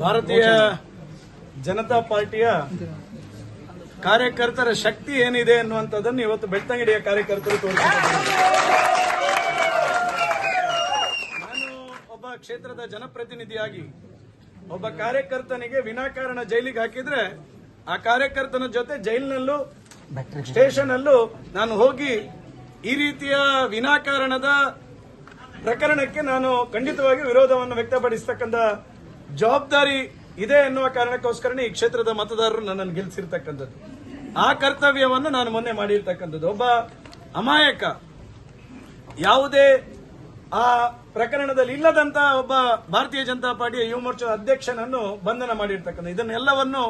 ಭಾರತೀಯ ಜನತಾ ಪಾರ್ಟಿಯ ಕಾರ್ಯಕರ್ತರ ಶಕ್ತಿ ಏನಿದೆ ಅನ್ನುವಂಥದ್ದನ್ನು ಇವತ್ತು ಬೆಳ್ತಂಗಡಿಯ ಕಾರ್ಯಕರ್ತರು ತೋರಿಸಿದ್ದಾರೆ. ನಾನು ಒಬ್ಬ ಕ್ಷೇತ್ರದ ಜನಪ್ರತಿನಿಧಿಯಾಗಿ ಒಬ್ಬ ಕಾರ್ಯಕರ್ತನಿಗೆ ವಿನಾಕಾರಣ ಜೈಲಿಗೆ ಹಾಕಿದ್ರೆ ಆ ಕಾರ್ಯಕರ್ತನ ಜೊತೆ ಜೈಲಿನಲ್ಲೂ ಸ್ಟೇಷನ್ ಅಲ್ಲೂ ನಾನು ಹೋಗಿ ಈ ರೀತಿಯ ವಿನಾಕಾರಣದ ಪ್ರಕರಣಕ್ಕೆ ನಾನು ಖಂಡಿತವಾಗಿ ವಿರೋಧವನ್ನು ವ್ಯಕ್ತಪಡಿಸತಕ್ಕಂಥ ಜವಾಬ್ದಾರಿ ಇದೆ ಎನ್ನುವ ಕಾರಣಕ್ಕೋಸ್ಕರನೇ ಈ ಕ್ಷೇತ್ರದ ಮತದಾರರು ನನ್ನನ್ನು ಗೆಲ್ಲಿಸಿರ್ತಕ್ಕಂಥದ್ದು ಆ ಕರ್ತವ್ಯವನ್ನು ನಾನು ಮೊನ್ನೆ ಮಾಡಿರ್ತಕ್ಕಂಥದ್ದು. ಒಬ್ಬ ಅಮಾಯಕ, ಯಾವುದೇ ಆ ಪ್ರಕರಣದಲ್ಲಿ ಇಲ್ಲದಂತ ಒಬ್ಬ ಭಾರತೀಯ ಜನತಾ ಪಾರ್ಟಿಯ ಯುವ ಮೋರ್ಚಾ ಅಧ್ಯಕ್ಷನನ್ನು ಬಂಧನ ಮಾಡಿರ್ತಕ್ಕಂಥ ಇದನ್ನೆಲ್ಲವನ್ನು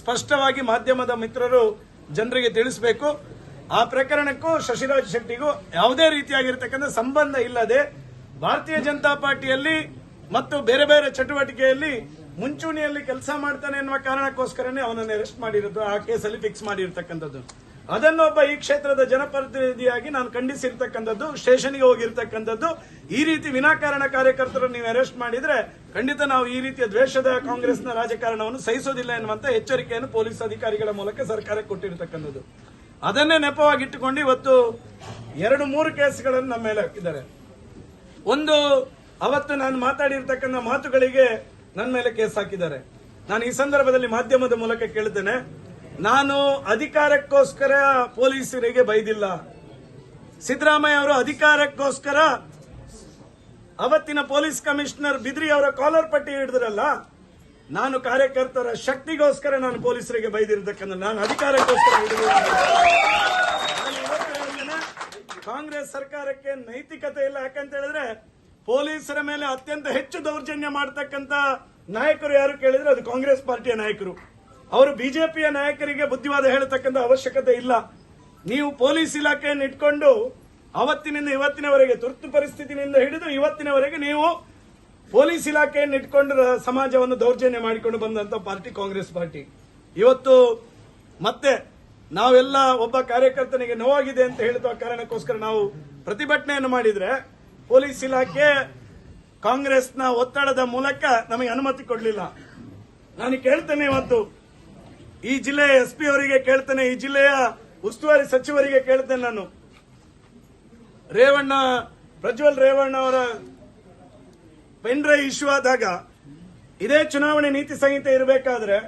ಸ್ಪಷ್ಟವಾಗಿ ಮಾಧ್ಯಮದ ಮಿತ್ರರು ಜನರಿಗೆ ತಿಳಿಸಬೇಕು. ಆ ಪ್ರಕರಣಕ್ಕೂ ಶಶಿರಾಜ್ ಶೆಟ್ಟಿಗೂ ಯಾವುದೇ ರೀತಿಯಾಗಿರ್ತಕ್ಕಂಥ ಸಂಬಂಧ ಇಲ್ಲದೆ ಭಾರತೀಯ ಜನತಾ ಪಾರ್ಟಿಯಲ್ಲಿ ಮತ್ತು ಬೇರೆ ಬೇರೆ ಚಟುವಟಿಕೆಯಲ್ಲಿ ಮುಂಚೂಣಿಯಲ್ಲಿ ಕೆಲಸ ಮಾಡ್ತಾನೆ ಎನ್ನುವ ಕಾರಣಕ್ಕೋಸ್ಕರನೇ ಅವನನ್ನು ಅರೆಸ್ಟ್ ಮಾಡಿರೋದು, ಆ ಕೇಸಲ್ಲಿ ಫಿಕ್ಸ್ ಮಾಡಿರ್ತಕ್ಕಂಥದ್ದು. ಅದನ್ನು ಒಬ್ಬ ಈ ಕ್ಷೇತ್ರದ ಜನಪ್ರತಿನಿಧಿಯಾಗಿ ನಾನು ಖಂಡಿಸಿರ್ತಕ್ಕಂಥದ್ದು, ಸ್ಟೇಷನ್ಗೆ ಹೋಗಿರ್ತಕ್ಕಂಥದ್ದು. ಈ ರೀತಿ ವಿನಾಕಾರಣ ಕಾರ್ಯಕರ್ತರನ್ನು ನೀವು ಅರೆಸ್ಟ್ ಮಾಡಿದ್ರೆ ಖಂಡಿತ ನಾವು ಈ ರೀತಿಯ ದ್ವೇಷದ ಕಾಂಗ್ರೆಸ್ನ ರಾಜಕಾರಣವನ್ನು ಸಹಿಸೋದಿಲ್ಲ ಎನ್ನುವಂತ ಎಚ್ಚರಿಕೆಯನ್ನು ಪೊಲೀಸ್ ಅಧಿಕಾರಿಗಳ ಮೂಲಕ ಸರ್ಕಾರಕ್ಕೆ ಕೊಟ್ಟಿರತಕ್ಕಂಥದ್ದು. ಅದನ್ನೇ ನೆಪವಾಗಿಟ್ಟುಕೊಂಡು ಇವತ್ತು ಎರಡು ಮೂರು ಕೇಸ್ಗಳನ್ನು ನಮ್ಮ ಮೇಲೆ ಹಾಕಿದ್ದಾರೆ. ಒಂದು ಅವತ್ತು ನಾನು ಮಾತಾಡಿರ್ತಕ್ಕಂಥ ಮಾತುಗಳಿಗೆ ನನ್ನ ಮೇಲೆ ಕೇಸ್ ಹಾಕಿದ್ದಾರೆ. ನಾನು ಈ ಸಂದರ್ಭದಲ್ಲಿ ಮಾಧ್ಯಮದ ಮೂಲಕ ಕೇಳ್ತೇನೆ. ನಾನು ಅಧಿಕಾರಕ್ಕೋಸ್ಕರ ಪೊಲೀಸರಿಗೆ ಬೈದಿಲ್ಲ. ಸಿದ್ದರಾಮಯ್ಯ ಅವರು ಅಧಿಕಾರಕ್ಕೋಸ್ಕರ ಅವತ್ತಿನ ಪೊಲೀಸ್ ಕಮಿಷನರ್ ಬಿದ್ರಿ ಅವರ ಕಾಲರ್ ಪಟ್ಟಿ ಹಿಡಿದ್ರಲ್ಲ, ನಾನು ಕಾರ್ಯಕರ್ತರ ಶಕ್ತಿಗೋಸ್ಕರ ನಾನು ಪೊಲೀಸರಿಗೆ ಬೈದಿರ್ತಕ್ಕಂಥ ನಾನು ಅಧಿಕಾರಕ್ಕೋಸ್ಕರ ಕಾಂಗ್ರೆಸ್ ಸರ್ಕಾರಕ್ಕೆ ನೈತಿಕತೆ ಇಲ್ಲ ಯಾಕಂತ ಹೇಳಿದ್ರೆ ಪೊಲೀಸರ ಮೇಲೆ ಅತ್ಯಂತ ಹೆಚ್ಚು ದೌರ್ಜನ್ಯ ಮಾಡತಕ್ಕಂತ ನಾಯಕರು ಯಾರು ಕೇಳಿದ್ರೆ ಅದು ಕಾಂಗ್ರೆಸ್ ಪಾರ್ಟಿಯ ನಾಯಕರು. ಅವರು ಬಿಜೆಪಿಯ ನಾಯಕರಿಗೆ ಬುದ್ಧಿವಾದ ಹೇಳತಕ್ಕಂತ ಅವಶ್ಯಕತೆ ಇಲ್ಲ. ನೀವು ಪೊಲೀಸ್ ಇಲಾಖೆಯನ್ನು ಇಟ್ಕೊಂಡು ಅವತ್ತಿನಿಂದ ಇವತ್ತಿನವರೆಗೆ ತುರ್ತು ಪರಿಸ್ಥಿತಿನಿಂದ ಹಿಡಿದು ಇವತ್ತಿನವರೆಗೆ ನೀವು ಪೊಲೀಸ್ ಇಲಾಖೆಯನ್ನು ಇಟ್ಕೊಂಡು ಸಮಾಜವನ್ನು ದೌರ್ಜನ್ಯ ಮಾಡಿಕೊಂಡು ಬಂದಂತ ಪಾರ್ಟಿ ಕಾಂಗ್ರೆಸ್ ಪಾರ್ಟಿ. ಇವತ್ತು ಮತ್ತೆ ನಾವೆಲ್ಲ ಒಬ್ಬ ಕಾರ್ಯಕರ್ತನಿಗೆ ನೋವಾಗಿದೆ ಅಂತ ಹೇಳಿದ ಕಾರಣಕ್ಕೋಸ್ಕರ ನಾವು ಪ್ರತಿಭಟನೆಯನ್ನು ಮಾಡಿದ್ರೆ ಪೊಲೀಸ್ ಇಲಾಖೆ ಕಾಂಗ್ರೆಸ್ನ ಒತ್ತಡದ ಮೂಲಕ ನಮಗೆ ಅನುಮತಿ ಕೊಡಲಿಲ್ಲ. ನಾನು ಕೇಳ್ತೇನೆ ಇವತ್ತು, ಈ ಜಿಲ್ಲೆಯ ಎಸ್ ಪಿ ಅವರಿಗೆ ಕೇಳ್ತೇನೆ, ಈ ಜಿಲ್ಲೆಯ ಉಸ್ತುವಾರಿ ಸಚಿವರಿಗೆ ಕೇಳ್ತೇನೆ ನಾನು. ರೇವಣ್ಣ, ಪ್ರಜ್ವಲ್ ರೇವಣ್ಣ ಅವರ ಪೆನ್ ಡ್ರೈವ್ ಇಶ್ಯೂ ಆದಾಗ, ಇದೇ ಚುನಾವಣೆ ನೀತಿ ಸಂಹಿತೆ ಇರಬೇಕಾದ್ರೆ,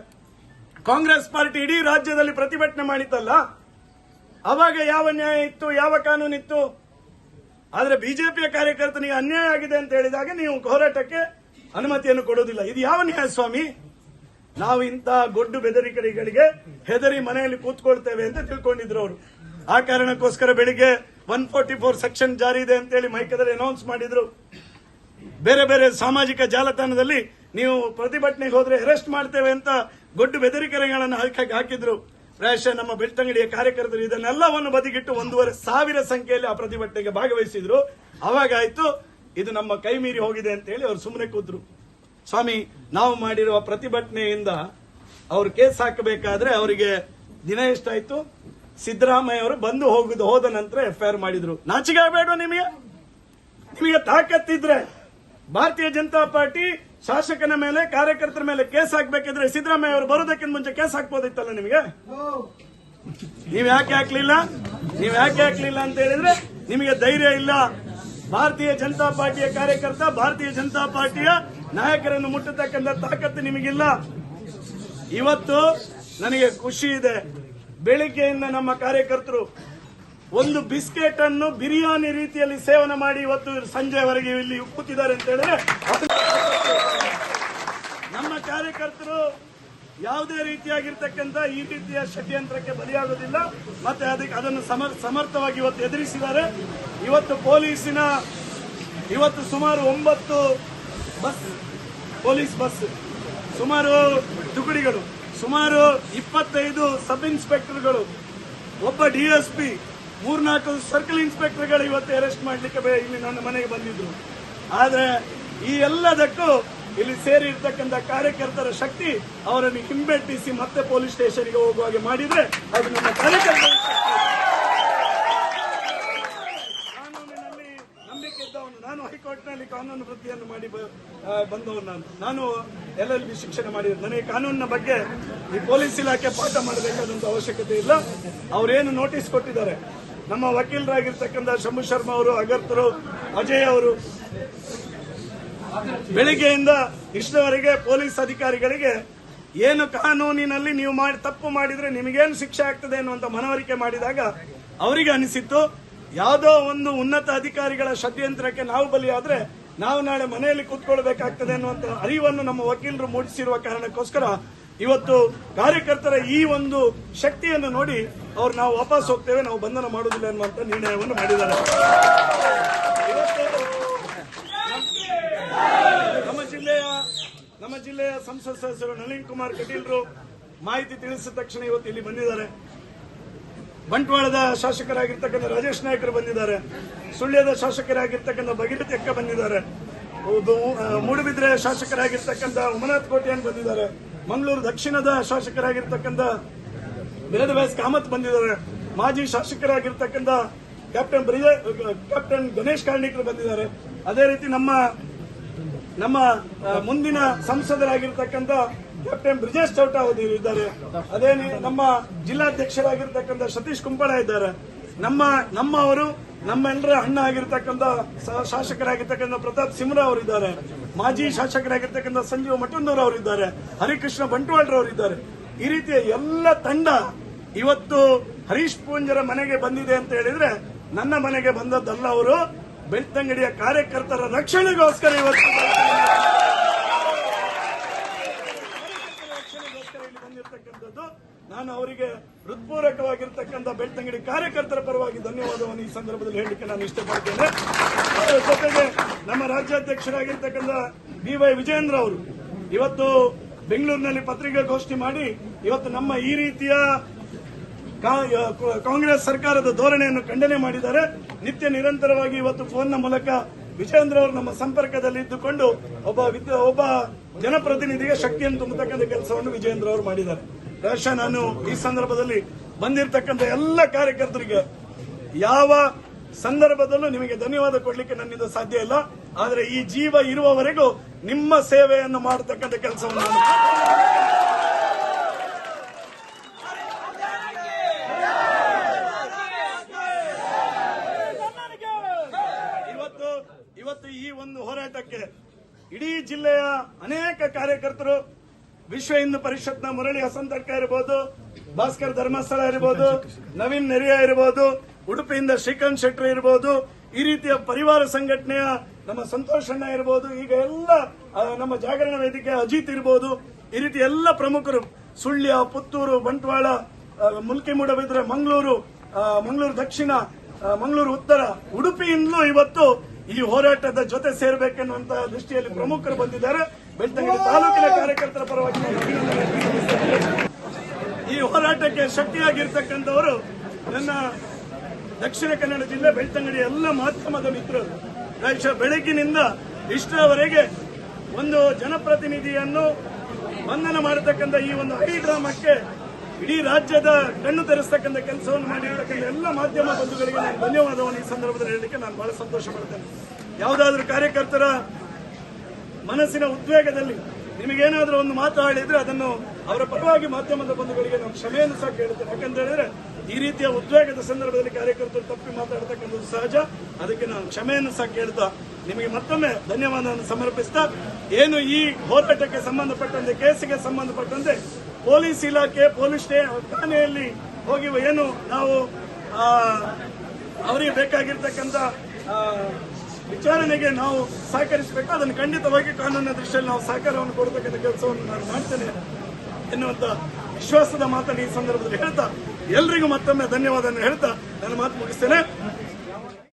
ಕಾಂಗ್ರೆಸ್ ಪಾರ್ಟಿ ಇಡೀ ರಾಜ್ಯದಲ್ಲಿ ಪ್ರತಿಭಟನೆ ಮಾಡಿತಲ್ಲ ಅವಾಗ ಯಾವ ನ್ಯಾಯ ಇತ್ತು, ಯಾವ ಕಾನೂನು ಇತ್ತು ಆದ್ರೆ ಬಿಜೆಪಿಯ ಕಾರ್ಯಕರ್ತನಿಗೆ ಅನ್ಯಾಯ ಆಗಿದೆ ಅಂತ ಹೇಳಿದಾಗ ನೀವು ಹೋರಾಟಕ್ಕೆ ಅನುಮತಿಯನ್ನು ಕೊಡೋದಿಲ್ಲ ಇದು ಯಾವ ನ್ಯಾಯ ಸ್ವಾಮಿ? ನಾವು ಇಂತಹ ಗೊಡ್ಡು ಬೆದರಿಕೆಗಳಿಗೆ ಹೆದರಿ ಮನೆಯಲ್ಲಿ ಕೂತ್ಕೊಳ್ತೇವೆ ಅಂತ ತಿಳ್ಕೊಂಡಿದ್ರು ಅವರು. ಆ ಕಾರಣಕ್ಕೋಸ್ಕರ ಬೆಳಿಗ್ಗೆ ಒನ್ ಫೋರ್ಟಿ ಫೋರ್ ಸೆಕ್ಷನ್ ಜಾರಿ ಇದೆ ಅಂತೇಳಿ ಮೈಕದಲ್ಲಿ ಅನೌನ್ಸ್ ಮಾಡಿದ್ರು. ಬೇರೆ ಬೇರೆ ಸಾಮಾಜಿಕ ಜಾಲತಾಣದಲ್ಲಿ ನೀವು ಪ್ರತಿಭಟನೆಗೆ ಹೋದ್ರೆ ಅರೆಸ್ಟ್ ಮಾಡ್ತೇವೆ ಅಂತ ಗೊಡ್ಡು ಬೆದರಿಕೆಗಳನ್ನು ಹಾಕಿ ಹಾಕಿದ್ರು. ಪ್ರಾಯಶಃ ನಮ್ಮ ಬೆಳ್ತಂಗಡಿಯ ಕಾರ್ಯಕರ್ತರು ಇದನ್ನೆಲ್ಲವನ್ನು ಬದಿಗಿಟ್ಟು ಒಂದೂವರೆ ಸಾವಿರ ಸಂಖ್ಯೆಯಲ್ಲಿ ಆ ಪ್ರತಿಭಟನೆಗೆ ಭಾಗವಹಿಸಿದ್ರು. ಅವಾಗ ಆಯ್ತು ಇದು ನಮ್ಮ ಕೈ ಮೀರಿ ಹೋಗಿದೆ ಅಂತ ಹೇಳಿ ಅವರು ಸುಮ್ಮನೆ ಕೂತ್ರು ಸ್ವಾಮಿ, ನಾವು ಮಾಡಿರುವ ಪ್ರತಿಭಟನೆಯಿಂದ ಅವರು ಕೇಸ್ ಹಾಕಬೇಕಾದ್ರೆ ಅವರಿಗೆ ದಿನ ಎಷ್ಟಾಯ್ತು? ಸಿದ್ದರಾಮಯ್ಯ ಅವರು ಬಂದು ಹೋಗುದು ಹೋದ ನಂತರ ಎಫ್ಐಆರ್ ಮಾಡಿದ್ರು. ನಾಚಿಕೆ ಬೇಡ ನಿಮಗೆ? ನಿಮಗೆ ತಾಕತ್ತಿದ್ರೆ ಭಾರತೀಯ ಜನತಾ ಪಾರ್ಟಿ ಶಾಸಕನ ಮೇಲೆ, ಕಾರ್ಯಕರ್ತರ ಮೇಲೆ ಕೇಸ್ ಹಾಕ್ಬೇಕಿದ್ರೆ ಸಿದ್ದರಾಮಯ್ಯ ಅವರು ಬರೋದಕ್ಕಿಂತ ಮುಂಚೆ ಕೇಸ್ ಹಾಕ್ಬೋದಿತ್ತಲ್ಲ ನಿಮಗೆ? ನೀವ್ ಯಾಕೆ ಹಾಕ್ಲಿಲ್ಲ? ನೀವ್ ಯಾಕೆ ಹಾಕ್ಲಿಲ್ಲ ಅಂತ ಹೇಳಿದ್ರೆ ನಿಮಗೆ ಧೈರ್ಯ ಇಲ್ಲ. ಭಾರತೀಯ ಜನತಾ ಪಾರ್ಟಿಯ ಕಾರ್ಯಕರ್ತ, ಭಾರತೀಯ ಜನತಾ ಪಾರ್ಟಿಯ ನಾಯಕರನ್ನು ಮುಟ್ಟತಕ್ಕಂಥ ತಾಕತ್ತು ನಿಮಗಿಲ್ಲ. ಇವತ್ತು ನನಗೆ ಖುಷಿ ಇದೆ. ಬೆಳಿಗ್ಗೆಯಿಂದ ನಮ್ಮ ಕಾರ್ಯಕರ್ತರು ಒಂದು ಬಿಸ್ಕೆಟ್ ಅನ್ನು ಬಿರಿಯಾನಿ ರೀತಿಯಲ್ಲಿ ಸೇವನೆ ಮಾಡಿ ಇವತ್ತು ಸಂಜೆವರೆಗೆ ಇಲ್ಲಿ ಕೂತಿದ್ದಾರೆ ಅಂತ ಹೇಳಿದ್ರೆ ನಮ್ಮ ಕಾರ್ಯಕರ್ತರು ಯಾವುದೇ ರೀತಿಯಾಗಿರ್ತಕ್ಕಂಥ ಈ ರೀತಿಯ ಷಡ್ಯಂತ್ರಕ್ಕೆ ಬಲಿಯಾಗೋದಿಲ್ಲ, ಮತ್ತೆ ಅದಕ್ಕೆ ಅದನ್ನು ಸಮರ್, ಸಮರ್ಥವಾಗಿ ಇವತ್ತು ಎದುರಿಸಿದ್ದಾರೆ. ಇವತ್ತು ಪೊಲೀಸಿನ, ಇವತ್ತು ಸುಮಾರು ಒಂಬತ್ತು ಬಸ್, ಪೊಲೀಸ್ ಬಸ್, ಸುಮಾರು ತುಕಡಿಗಳು, ಸುಮಾರು ಇಪ್ಪತ್ತೈದು ಸಬ್ ಇನ್ಸ್ಪೆಕ್ಟರ್ಗಳು ಒಬ್ಬ ಡಿಎಸ್ಪಿ ಮೂರ್ನಾಲ್ಕು ಸರ್ಕಲ್ ಇನ್ಸ್ಪೆಕ್ಟರ್ಗಳು ಇವತ್ತು ಅರೆಸ್ಟ್ ಮಾಡಲಿಕ್ಕೆ ಇಲ್ಲಿ ನನ್ನ ಮನೆಗೆ ಬಂದಿದ್ರು. ಆದ್ರೆ ಈ ಎಲ್ಲದಕ್ಕೂ ಇಲ್ಲಿ ಸೇರಿರ್ತಕ್ಕಂಥ ಕಾರ್ಯಕರ್ತರ ಶಕ್ತಿ ಅವರನ್ನು ಹಿಂಬೆಟ್ಟಿಸಿ ಮತ್ತೆ ಪೊಲೀಸ್ ಸ್ಟೇಷನ್ಗೆ ಹೋಗುವ ಹಾಗೆ ಮಾಡಿದ್ರೆ ಅದು ನಮ್ಮ ಕಾರ್ಯಕರ್ತರ ನಾನು ಹೈಕೋರ್ಟ್ನಲ್ಲಿ ಕಾನೂನು ವೃತ್ತಿಯನ್ನು ಮಾಡಿ ಬಂದವನು ನಾನು. ನಾನು ಎಲ್ ಎಲ್ ಬಿ ಶಿಕ್ಷಣ ಮಾಡಿದ್ರು ನನಗೆ ಕಾನೂನಿನ ಬಗ್ಗೆ ಈ ಪೊಲೀಸ್ ಇಲಾಖೆ ಪಾಠ ಮಾಡಬೇಕಾದಂತ ಅವಶ್ಯಕತೆ ಇಲ್ಲ. ಅವರೇನು ನೋಟಿಸ್ ಕೊಟ್ಟಿದ್ದಾರೆ? ನಮ್ಮ ವಕೀಲರಾಗಿರ್ತಕ್ಕಂಥ ಶಂಭು ಶರ್ಮಾ ಅವರು ಅಗರ್ತರು ಅಜಯ್ ಅವರು ಬೆಳಿಗ್ಗೆಯಿಂದ ಇಷ್ಟವರೆಗೆ ಪೊಲೀಸ್ ಅಧಿಕಾರಿಗಳಿಗೆ ಏನು ಕಾನೂನಿನಲ್ಲಿ ನೀವು ಮಾಡಿ ತಪ್ಪು ಮಾಡಿದ್ರೆ ನಿಮಗೇನು ಶಿಕ್ಷೆ ಆಗ್ತದೆ ಅನ್ನುವಂತ ಮನವರಿಕೆ ಮಾಡಿದಾಗ ಅವರಿಗೆ ಅನಿಸಿತ್ತು, ಯಾವುದೋ ಒಂದು ಉನ್ನತ ಅಧಿಕಾರಿಗಳ ಷಡ್ಯಂತ್ರಕ್ಕೆ ನಾವು ಬಲಿಯಾದ್ರೆ ನಾವು ನಾಳೆ ಮನೆಯಲ್ಲಿ ಕೂತ್ಕೊಳ್ಬೇಕಾಗ್ತದೆ ಅನ್ನುವಂತ ಅರಿವನ್ನು ನಮ್ಮ ವಕೀಲರು ಮೂಡಿಸಿರುವ ಕಾರಣಕ್ಕೋಸ್ಕರ ಇವತ್ತು ಕಾರ್ಯಕರ್ತರ ಈ ಒಂದು ಶಕ್ತಿಯನ್ನು ನೋಡಿ ಅವ್ರು ನಾವು ವಾಪಸ್ ಹೋಗ್ತೇವೆ, ನಾವು ಬಂಧನ ಮಾಡುವುದಿಲ್ಲ ಅನ್ನುವಂತ ನಿರ್ಣಯವನ್ನು ಮಾಡಿದ್ದಾರೆ ಇವತ್ತು ನಮ್ಮ ಜಿಲ್ಲೆಯ ನಮ್ಮ ಜಿಲ್ಲೆಯ ಸಂಸದ ಸದಸ್ಯರು ನಳಿನ್ ಕುಮಾರ್ ಕಟೀಲ್ರು ಮಾಹಿತಿ ತಿಳಿಸಿದ ತಕ್ಷಣ ಇವತ್ತು ಇಲ್ಲಿ ಬಂದಿದ್ದಾರೆ. ಬಂಟ್ವಾಳದ ಶಾಸಕರಾಗಿರ್ತಕ್ಕಂಥ ರಾಜೇಶ್ ನಾಯಕರು ಬಂದಿದ್ದಾರೆ. ಸುಳ್ಯದ ಶಾಸಕರಾಗಿರ್ತಕ್ಕಂಥ ಭಗೀರಥಿ ಅಕ್ಕ ಬಂದಿದ್ದಾರೆ. ಮೂಡುಬಿದ್ರೆ ಶಾಸಕರಾಗಿರ್ತಕ್ಕಂಥ ಉಮನಾಥ್ ಕೋಟೆಯನ್ನು ಬಂದಿದ್ದಾರೆ. ಮಂಗಳೂರು ದಕ್ಷಿಣದ ಶಾಸಕರಾಗಿರ್ತಕ್ಕಂಥ ವೇದವ್ಯಾಸ್ ಕಾಮತ್ ಬಂದಿದ್ದಾರೆ. ಮಾಜಿ ಶಾಸಕರಾಗಿರ್ತಕ್ಕಂಥ ಕ್ಯಾಪ್ಟನ್ ಬ್ರಿಜ ಕ್ಯಾಪ್ಟನ್ ಗಣೇಶ್ ಕಾರ್ಣಿಕರು ಬಂದಿದ್ದಾರೆ. ಅದೇ ರೀತಿ ನಮ್ಮ ನಮ್ಮ ಮುಂದಿನ ಸಂಸದರಾಗಿರ್ತಕ್ಕಂಥ ಕ್ಯಾಪ್ಟನ್ ಬ್ರಿಜೇಶ್ ಚೌಟ ಅವರು ಇದ್ದಾರೆ. ಅದೇ ನಮ್ಮ ಜಿಲ್ಲಾಧ್ಯಕ್ಷರಾಗಿರ್ತಕ್ಕಂಥ ಸತೀಶ್ ಕುಂಪಳ ಇದ್ದಾರೆ. ನಮ್ಮ ನಮ್ಮವರು ನಮ್ಮೆಲ್ಲರ ಅಣ್ಣ ಆಗಿರ್ತಕ್ಕಂಥ ಶಾಸಕರಾಗಿರ್ತಕ್ಕಂಥ ಪ್ರತಾಪ್ ಸಿಂಹರ ಅವರಿದ್ದಾರೆ ಮಾಜಿ ಶಾಸಕರಾಗಿರ್ತಕ್ಕಂಥ ಸಂಜೀವ್ ಮಠಂದೂರ್ ಅವರಿದ್ದಾರೆ ಹರಿಕೃಷ್ಣ ಬಂಟ್ವಾಳ್ರವರು ಇದ್ದಾರೆ. ಈ ರೀತಿಯ ಎಲ್ಲ ತಂಡ ಇವತ್ತು ಹರೀಶ್ ಪೂಂಜರ ಮನೆಗೆ ಬಂದಿದೆ ಅಂತ ಹೇಳಿದ್ರೆ ನನ್ನ ಮನೆಗೆ ಬಂದದ್ದಲ್ಲ ಅವರು. ಬೆಳ್ತಂಗಡಿಯ ಕಾರ್ಯಕರ್ತರ ರಕ್ಷಣೆಗೋಸ್ಕರ ಇವತ್ತು ನಾನು ಅವರಿಗೆ ಹೃತ್ಪೂರ್ವಕವಾಗಿರ್ತಕ್ಕಂಥ ಬೆಳ್ತಂಗಡಿ ಕಾರ್ಯಕರ್ತರ ಪರವಾಗಿ ಧನ್ಯವಾದವನ್ನು ಈ ಸಂದರ್ಭದಲ್ಲಿ ಹೇಳಲಿಕ್ಕೆ ನಾನು ಇಷ್ಟಪಡ್ತೇನೆ. ಜೊತೆಗೆ ನಮ್ಮ ರಾಜ್ಯಾಧ್ಯಕ್ಷರಾಗಿರ್ತಕ್ಕಂಥ ಬಿ ವೈ ವಿಜೇಂದ್ರ ಅವರು, ಇವತ್ತು ಬೆಂಗಳೂರಿನಲ್ಲಿ ಪತ್ರಿಕಾಗೋಷ್ಠಿ ಮಾಡಿ, ಇವತ್ತು ನಮ್ಮ ಈ ರೀತಿಯ ಕಾಂಗ್ರೆಸ್ ಸರ್ಕಾರದ ಧೋರಣೆಯನ್ನು ಖಂಡನೆ ಮಾಡಿದ್ದಾರೆ. ನಿತ್ಯ ನಿರಂತರವಾಗಿ ಇವತ್ತು ಫೋನ್ನ ಮೂಲಕ ವಿಜೇಂದ್ರ ಅವರು ನಮ್ಮ ಸಂಪರ್ಕದಲ್ಲಿ ಇದ್ದುಕೊಂಡು ಒಬ್ಬ ಒಬ್ಬ ಜನಪ್ರತಿನಿಧಿಗೆ ಶಕ್ತಿಯನ್ನು ತುಂಬತಕ್ಕಂಥ ಕೆಲಸವನ್ನು ವಿಜೇಂದ್ರ ಅವರು ಮಾಡಿದ್ದಾರೆ. ಬಹುಶಃ ನಾನು ಈ ಸಂದರ್ಭದಲ್ಲಿ ಬಂದಿರತಕ್ಕಂಥ ಎಲ್ಲ ಕಾರ್ಯಕರ್ತರಿಗೆ ಯಾವ ಸಂದರ್ಭದಲ್ಲೂ ನಿಮಗೆ ಧನ್ಯವಾದ ಕೊಡಲಿಕ್ಕೆ ನನ್ನಿಂದ ಸಾಧ್ಯ ಇಲ್ಲ. ಆದರೆ ಈ ಜೀವ ಇರುವವರೆಗೂ ನಿಮ್ಮ ಸೇವೆಯನ್ನು ಮಾಡತಕ್ಕಂಥ ಕೆಲಸವನ್ನು ನಾನು ಇವತ್ತು ಇವತ್ತು ಈ ಒಂದು ಹೋರಾಟಕ್ಕೆ ಇಡೀ ಜಿಲ್ಲೆಯ ಅನೇಕ ಕಾರ್ಯಕರ್ತರು, ವಿಶ್ವ ಹಿಂದೂ ಪರಿಷತ್ನ ಮುರಳಿ ಹಸಂತಡ್ಕ ಇರಬಹುದು ಭಾಸ್ಕರ್ ಧರ್ಮಸ್ಥಳ ಇರಬಹುದು ನವೀನ್ ನೆರಿಯ ಇರಬಹುದು ಉಡುಪಿಯಿಂದ ಶ್ರೀಕಾಂತ್ ಶೆಟ್ಟಿ ಇರಬಹುದು ಈ ರೀತಿಯ ಪರಿವಾರ ಸಂಘಟನೆಯ ನಮ್ಮ ಸಂತೋಷಣ್ಣ ಇರಬಹುದು ಈಗ ಎಲ್ಲ ನಮ್ಮ ಜಾಗರಣ ವೇದಿಕೆ ಅಜಿತ್ ಇರಬಹುದು ಈ ರೀತಿ ಎಲ್ಲ ಪ್ರಮುಖರು, ಸುಳ್ಯ, ಪುತ್ತೂರು, ಬಂಟ್ವಾಳ ಮುಲ್ಕಿ ಮೂಡಬಿದ್ರೆ ಮಂಗಳೂರು ಮಂಗಳೂರು ದಕ್ಷಿಣ ಮಂಗಳೂರು ಉತ್ತರ, ಉಡುಪಿಯಿಂದಲೂ ಇವತ್ತು ಈ ಹೋರಾಟದ ಜೊತೆ ಸೇರಬೇಕೆನ್ನುವಂತಹ ದೃಷ್ಟಿಯಲ್ಲಿ ಪ್ರಮುಖರು ಬಂದಿದ್ದಾರೆ ಬೆಳ್ತಂಗಡಿ ತಾಲೂಕಿನ ಕಾರ್ಯಕರ್ತರ ಪರವಾಗಿ. ಈ ಹೋರಾಟಕ್ಕೆ ಶಕ್ತಿಯಾಗಿರ್ತಕ್ಕಂಥವರು ನನ್ನ ದಕ್ಷಿಣ ಕನ್ನಡ ಜಿಲ್ಲೆ ಬೆಳ್ತಂಗಡಿ ಎಲ್ಲ ಮಾಧ್ಯಮದ ಮಿತ್ರರು ಪ್ರಾಯಶಃ ಬೆಳಗಿನಿಂದ ಇಷ್ಟರವರೆಗೆ ಒಂದು ಜನಪ್ರತಿನಿಧಿಯನ್ನು ಬಂಧನ ಮಾಡತಕ್ಕಂಥ ಈ ಒಂದು ಐ ಡ್ರಾಮಕ್ಕೆ ಇಡೀ ರಾಜ್ಯದ ಕಣ್ಣು ತೆರೆಸ್ತಕ್ಕಂಥ ಕೆಲಸವನ್ನು ಮಾಡಿರ್ತಕ್ಕಂಥ ಎಲ್ಲ ಮಾಧ್ಯಮ ಬಂಧುಗಳಿಗೆ ನಾನು ಧನ್ಯವಾದವನ್ನು ಈ ಸಂದರ್ಭದಲ್ಲಿ ಹೇಳಲಿಕ್ಕೆ ನಾನು ಬಹಳ ಸಂತೋಷ ಪಡ್ತೇನೆ. ಯಾವುದಾದ್ರೂ ಕಾರ್ಯಕರ್ತರ ಮನಸ್ಸಿನ ಉದ್ವೇಗದಲ್ಲಿ ನಿಮಗೇನಾದರೂ ಒಂದು ಮಾತು ಹೇಳಿದ್ರೆ ಅದನ್ನು ಅವರ ಪರವಾಗಿ ಮಾಧ್ಯಮದ ಬಂಧುಗಳಿಗೆ ನಾನು ಕ್ಷಮೆಯನ್ನು ಸಹ ಕೇಳುತ್ತೇನೆ. ಯಾಕಂತ ಹೇಳಿದ್ರೆ, ಈ ರೀತಿಯ ಉದ್ವೇಗದ ಸಂದರ್ಭದಲ್ಲಿ ಕಾರ್ಯಕರ್ತರು ತಪ್ಪಿ ಮಾತಾಡ್ತಕ್ಕಂಥದ್ದು ಸಹಜ. ಅದಕ್ಕೆ ನಾನು ಕ್ಷಮೆಯನ್ನು ಸಹ ಕೇಳ್ತಾ ನಿಮಗೆ ಮತ್ತೊಮ್ಮೆ ಧನ್ಯವಾದವನ್ನು ಸಮರ್ಪಿಸ್ತಾ, ಏನು ಈ ಹೋರಾಟಕ್ಕೆ ಸಂಬಂಧಪಟ್ಟಂತೆ, ಕೇಸಿಗೆ ಸಂಬಂಧಪಟ್ಟಂತೆ ಪೊಲೀಸ್ ಇಲಾಖೆ, ಪೊಲೀಸ್ ಠಾಣೆಯಲ್ಲಿ ಹೋಗಿ ಏನು ನಾವು ಅವರಿಗೆ ಬೇಕಾಗಿರ್ತಕ್ಕಂಥ ವಿಚಾರಣೆಗೆ ನಾವು ಸಹಕರಿಸಬೇಕು. ಅದನ್ನು ಖಂಡಿತವಾಗಿ ಕಾನೂನಿನ ದೃಷ್ಟಿಯಲ್ಲಿ ನಾವು ಸಹಕಾರವನ್ನು ಕೊಡತಕ್ಕಂಥ ಕೆಲಸವನ್ನು ನಾನು ಮಾಡ್ತೇನೆ ಎನ್ನುವಂತ ವಿಶ್ವಾಸದ ಮಾತನ್ನು ಈ ಸಂದರ್ಭದಲ್ಲಿ ಹೇಳ್ತಾ ಎಲ್ರಿಗೂ ಮತ್ತೊಮ್ಮೆ ಧನ್ಯವಾದ ಹೇಳ್ತಾ ನನ್ನ ಮಾತು ಮುಗಿಸ್ತೇನೆ.